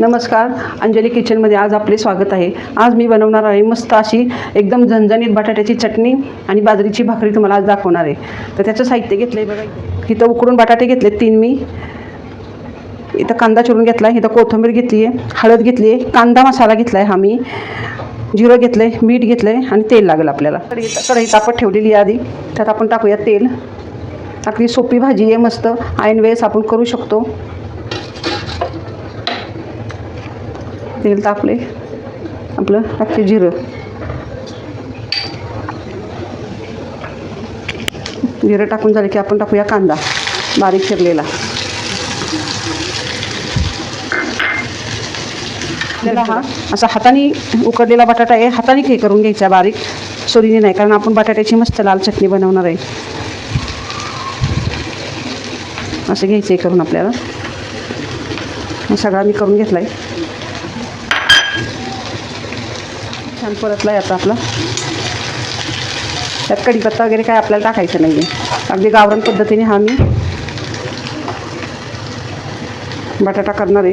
नमस्कार अंजली किचनमध्ये आज आपले स्वागत आहे. आज मी बनवणार आहे मस्त अशी एकदम झणझणीत बटाट्याची चटणी आणि बाजरीची भाकरी तुम्हाला आज दाखवणार आहे. तर त्याचं साहित्य घेतलं आहे बघा. इथं उकडून बटाटे घेतले तीन मी. इथं कांदा चिरून घेतला आहे इथं कोथिंबीर घेतली आहे हळद घेतली आहे कांदा मसाला घेतला आहे हा मी. जिरं घेतलं आहे मीठ घेतलं आहे आणि तेल लागेल आपल्याला. कढई कढई तापत ठेवलेली आहे आधी. त्यात आपण टाकूया तेल. आपली सोपी भाजी आहे मस्त. ऐन वेळेस आपण करू शकतो. तेल तापले. आपलं टाकते जिरं. जिरं टाकून झालं की आपण टाकूया कांदा बारीक चिरलेला. आपल्याला हा असा हाताने उकडलेला बटाटा आहे हाताने हे करून घ्यायचा बारीक. सोरीने नाही कारण आपण बटाट्याची मस्त लाल चटणी बनवणार आहे. असं घ्यायचं आहे करून आपल्याला. सगळा मी करून घेतला आहे छान परतला आहे आता आपला. त्यात कढीपत्ता वगैरे काय आपल्याला टाकायचं नाही आहे अगदी गावरण पद्धतीने हा मी बटाटा करणार आहे.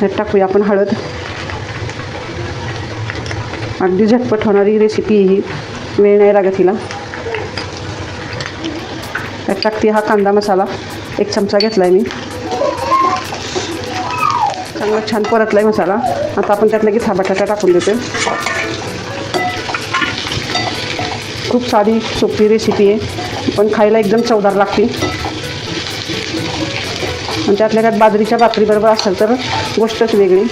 त्यात टाकूया आपण हळद. अगदी झटपट होणारी रेसिपी ही. वेळ नाही लागत हिला. त्यात टाकते हा कांदा मसाला. एक चमचा घेतला आहे मी. चांगला छान परतला आहे मसाला. आता आपण त्यात लगेच हा बटाटा टाकून देतो खूप साधी सोपी रेसिपी आहे पण खायला एकदम चवदार लागते. आणि त्यातल्या त्यात बाजरीच्या भाकरीबरोबर असेल तर गोष्टच वेगळी.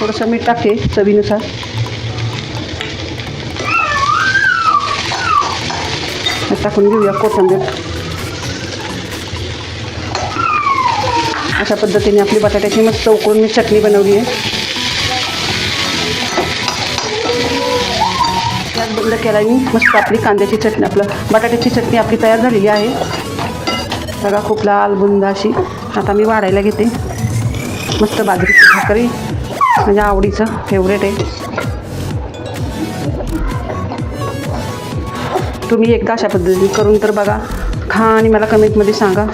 थोडंसं मीठ टाकते चवीनुसार. टाकून घेऊया कोथंबीर. अशा पद्धतीने आपली बटाट्याची मस्त उकळून मी चटणी बनवली आहे. गॅस बंद केला मी मस्त आपली कांद्याची चटणी आपलं बटाट्याची चटणी आपली तयार झालेली आहे. बघा खूप लाल बुंद अशी. आता मी वाढायला घेते. मस्त बाजरीची भाकरी. माझ्या आवडीचं फेवरेट आहे. तुम्ही एकदा अशा पद्धतीने करून तर बघा. खा आणि मला कमेंटमध्ये सांगा.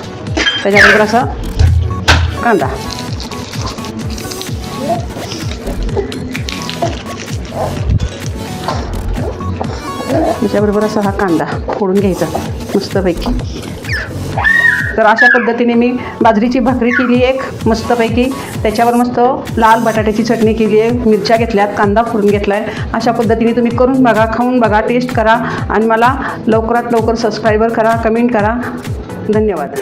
त्याच्याबरोबर असा कांदा त्याच्याबरोबर असा हा कांदा फोडून घ्यायचा मस्तपैकी तर अशा पद्धतीने मी बाजरीची भाकरी केली एक मस्तपैकी त्याच्यावर मस्त लाल बटाट्याची चटणी केली आहे मिरच्या घेतल्यात कांदा फोडून घेतला आहे अशा पद्धतीने तुम्ही करून बघा खाऊन बघा टेस्ट करा. आणि मला लवकरात लवकर सबस्क्रायबर करा कमेंट करा. धन्यवाद.